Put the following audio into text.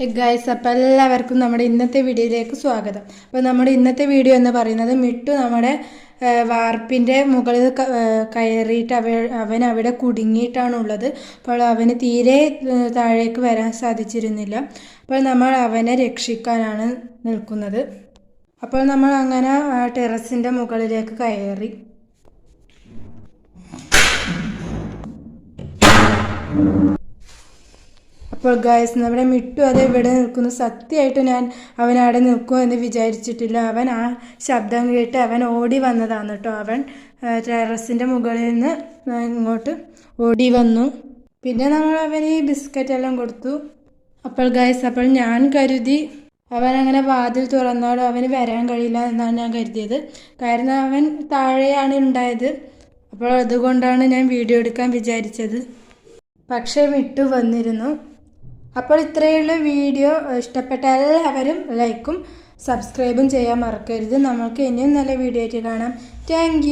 Guys അപ്പോൾ എല്ലാവർക്കും നമ്മുടെ ഇന്നത്തെ വീഡിയോയിലേക്ക് സ്വാഗതം. അപ്പോൾ നമ്മുടെ ഇന്നത്തെ വീഡിയോ എന്ന് പറയുന്നത് മിട്ടു നമ്മുടെ വാർപ്പിന്റെ മുകളിൽ കയറിയിട്ട് അവ അവൻ അവിടെ കുടുങ്ങിയിട്ടാണുള്ളത്. അപ്പോൾ അവന് തീരെ താഴേക്ക് വരാൻ സാധിച്ചിരുന്നില്ല. അപ്പോൾ നമ്മൾ അവനെ രക്ഷിക്കാനാണ് നിൽക്കുന്നത്. അപ്പോൾ നമ്മൾ അങ്ങനെ ആ ടെറസിന്റെ മുകളിലേക്ക് കയറി. അപ്പോൾ ഗായസ് നമ്മുടെ മിട്ടു അത് ഇവിടെ നിൽക്കുന്നു. സത്യമായിട്ട് ഞാൻ അവൻ അവിടെ നിൽക്കുമോ എന്ന് വിചാരിച്ചിട്ടില്ല. അവൻ ആ ശബ്ദം കേട്ട് അവൻ ഓടി വന്നതാണ് കേട്ടോ. അവൻ ടെറസിന്റെ മുകളിൽ നിന്ന് ഇങ്ങോട്ട് ഓടി വന്നു. പിന്നെ നമ്മൾ അവന് ഈ ബിസ്ക്കറ്റ് എല്ലാം കൊടുത്തു. അപ്പോൾ ഗായസ് അപ്പോൾ ഞാൻ കരുതി അവൻ അങ്ങനെ വാതിൽ തുറന്നാലും അവന് വരാൻ കഴിയില്ല എന്നാണ് ഞാൻ കരുതിയത്. കാരണം അവൻ താഴെയാണ് ഉണ്ടായത്. അപ്പോൾ അതുകൊണ്ടാണ് ഞാൻ വീഡിയോ എടുക്കാൻ വിചാരിച്ചത്. പക്ഷേ വിട്ടു വന്നിരുന്നു. അപ്പോൾ ഇത്രയുള്ള വീഡിയോ ഇഷ്ടപ്പെട്ട എല്ലാവരും ലൈക്കും സബ്സ്ക്രൈബും ചെയ്യാൻ മറക്കരുത്. നമുക്ക് ഇനിയും നല്ല വീഡിയോ ആയിട്ട് കാണാം. താങ്ക്